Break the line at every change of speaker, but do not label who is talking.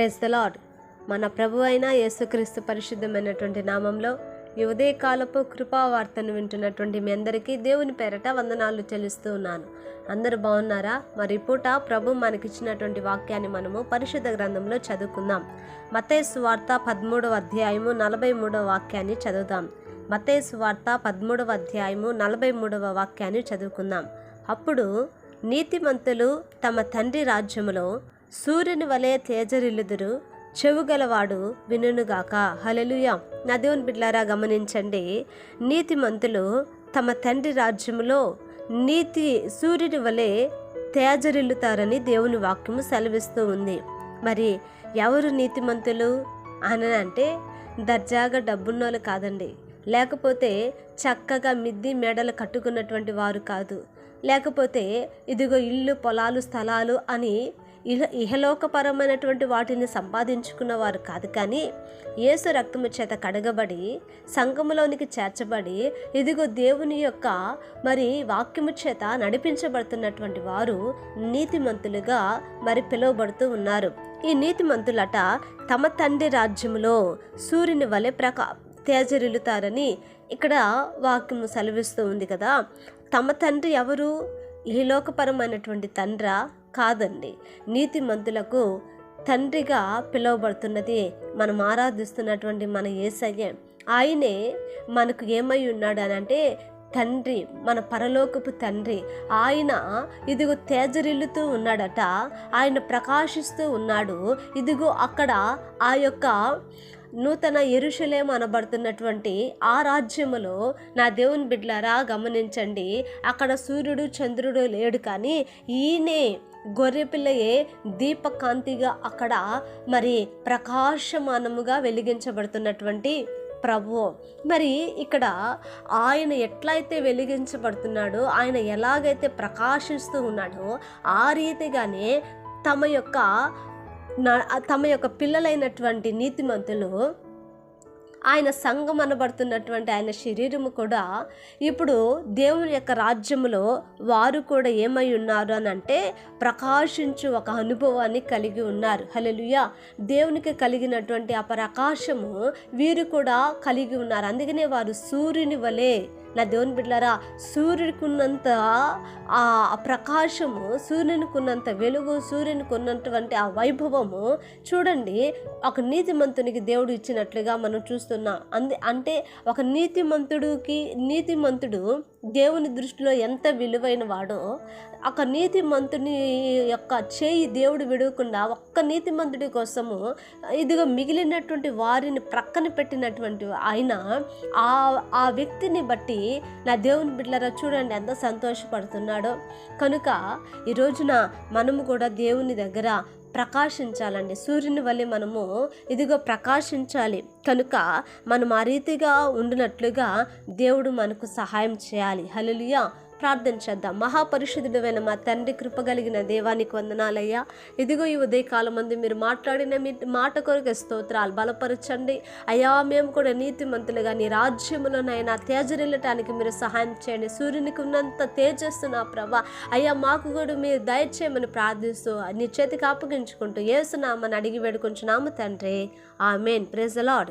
Praise the lord మన ప్రభు అయిన యేసుక్రీస్తు పరిశుద్ధమైనటువంటి నామంలో ఈ ఉదయకాలపు కృపావార్తను వింటున్నటువంటి మీ అందరికీ దేవుని పేరట వందనాలు చెల్లిస్తూ ఉన్నాను. అందరూ బాగున్నారా? మరి పూట ప్రభు మనకిచ్చినటువంటి వాక్యాన్ని మనము పరిశుద్ధ గ్రంథంలో చదువుకుందాం. మతేసు వార్త పదమూడవ అధ్యాయము నలభై మూడవ వాక్యాన్ని చదువుదాం. మతేసు వార్త పదమూడవ అధ్యాయము నలభై మూడవ వాక్యాన్ని చదువుకుందాం. అప్పుడు నీతిమంతులు తమ తండ్రి రాజ్యములో సూర్యుని వలె తేజరిల్లుదురు చెవుగలవాడు వినుగాక హలెలుయ నా దేవుని బిడ్లారా గమనించండి. నీతిమంతులు తమ తండ్రి రాజ్యములో నీతి సూర్యుని వలె తేజరిల్లుతారని దేవుని వాక్యము సెలవిస్తూ ఉంది. మరి ఎవరు నీతిమంతులు? అని అంటే దర్జాగా డబ్బున్నోళ్ళు కాదండి. లేకపోతే చక్కగా మిద్ది మెడలు కట్టుకున్నటువంటి వారు కాదు. లేకపోతే ఇదిగో ఇల్లు పొలాలు స్థలాలు అని ఇహ ఇహలోకపరమైనటువంటి వాటిని సంపాదించుకున్న వారు కాదు కానీ యేసు రక్తము చేత కడగబడి సంఘములోనికి చేర్చబడి ఇదిగో దేవుని యొక్క మరి వాక్యము చేత నడిపించబడుతున్నటువంటి వారు నీతిమంతులుగా మరి పిలువబడుతూ ఉన్నారు. ఈ నీతిమంతులట తమ తండ్రి రాజ్యములో సూర్యుని వలె ప్రకా తేజరిల్లుతారని ఇక్కడ వాక్యము సెలవిస్తూ ఉంది కదా. తమ తండ్రి ఎవరు? ఈ లోకపరమైనటువంటి తండ్రా? కాదండి. నీతిమంతులకు తండ్రిగా పిలువబడుతున్నది మనం ఆరాధిస్తున్నటువంటి మన ఏసయ్య. ఆయనే మనకు ఏమై ఉన్నాడు అని అంటే తండ్రి మన పరలోకపు తండ్రి. ఆయన ఇదిగో తేజరిల్లుతూ ఉన్నాడట ఆయన ప్రకాశిస్తూ ఉన్నాడు. ఇదిగో అక్కడ ఆ యొక్క నూతన ఎరుషలేం అనబడుతున్నటువంటి ఆ రాజ్యములో నా దేవుని బిడ్లారా గమనించండి. అక్కడ సూర్యుడు చంద్రుడు లేడు కానీ ఈయనే గొర్రెపిల్లయే దీపకాంతిగా అక్కడ మరి ప్రకాశమానముగా వెలిగించబడుతున్నటువంటి ప్రభు మరి ఇక్కడ ఆయన ఎట్లయితే వెలిగించబడుతున్నాడో ఆయన ఎలాగైతే ప్రకాశిస్తూ ఉన్నాడో ఆ రీతిగానే తమ యొక్క తమ యొక్క పిల్లలైనటువంటి నీతిమంతులు ఆయన సంఘం అనబడుతున్నటువంటి ఆయన శరీరము కూడా ఇప్పుడు దేవుని యొక్క రాజ్యములో వారు కూడా ఏమై ఉన్నారు అని అంటే ప్రకాశించు ఒక అనుభవాన్ని కలిగి ఉన్నారు. హలలుయ దేవునికి కలిగినటువంటి ఆ ప్రకాశము వీరు కూడా కలిగి ఉన్నారు. అందుకనే వారు సూర్యుని వలె నా దేవుని బిడ్డలారా సూర్యుడికున్నంత ఆ ప్రకాశము సూర్యునికున్నంత వెలుగు సూర్యునికున్నటువంటి ఆ వైభవము చూడండి ఒక నీతిమంతునికి దేవుడు ఇచ్చినట్లుగా మనం చూస్తున్నాం. అంది అంటే ఒక నీతిమంతుడికి నీతిమంతుడు దేవుని దృష్టిలో ఎంత విలువైన వాడో ఒక నీతిమంతుని యొక్క చేయి దేవుడు విడవకుండా ఒక్క నీతిమంతుడి కోసము ఇదిగో మిగిలినటువంటి వారిని ప్రక్కన పెట్టినటువంటి ఆయన ఆ ఆ వ్యక్తిని బట్టి నా దేవుని బిడ్డలరా చూడండి ఎంత సంతోషపడుతున్నాడో. కనుక ఈ రోజున మనము కూడా దేవుని దగ్గర ప్రకాశించాలండి. సూర్యుని వల్ల మనము ఇదిగో ప్రకాశించాలి. కనుక మనం ఆ రీతిగా ఉండినట్లుగా దేవుడు మనకు సహాయం చేయాలి. హలలియా ప్రార్థన చేద్దాం. మహాపరిశుద్ధుడైన మా తండ్రి కృప కలిగిన దేవానికి వందనాలయ్యా. ఇదిగో ఈ ఉదయకాలం మంది మీరు మాట్లాడిన మీ మాట కొరకు స్తోత్రాలు బలపరచండి. అయ్యా మేము కూడా నీతిమంతులుగా నీ రాజ్యములోనైనా తేజరిల్లటానికి మీరు సహాయం చేయండి. సూర్యునికి ఉన్నంత తేజస్సు నా ప్రభా. అయ్యా మాకు కూడా మీరు దయచేయమని ప్రార్థిస్తూ నీ చేతికి అప్పగించుకుంటూ ఏసునామని అడిగి వేడుకుంటున్నాము తండ్రి. ఆ మెయిన్ ప్రెజ్ లాడ్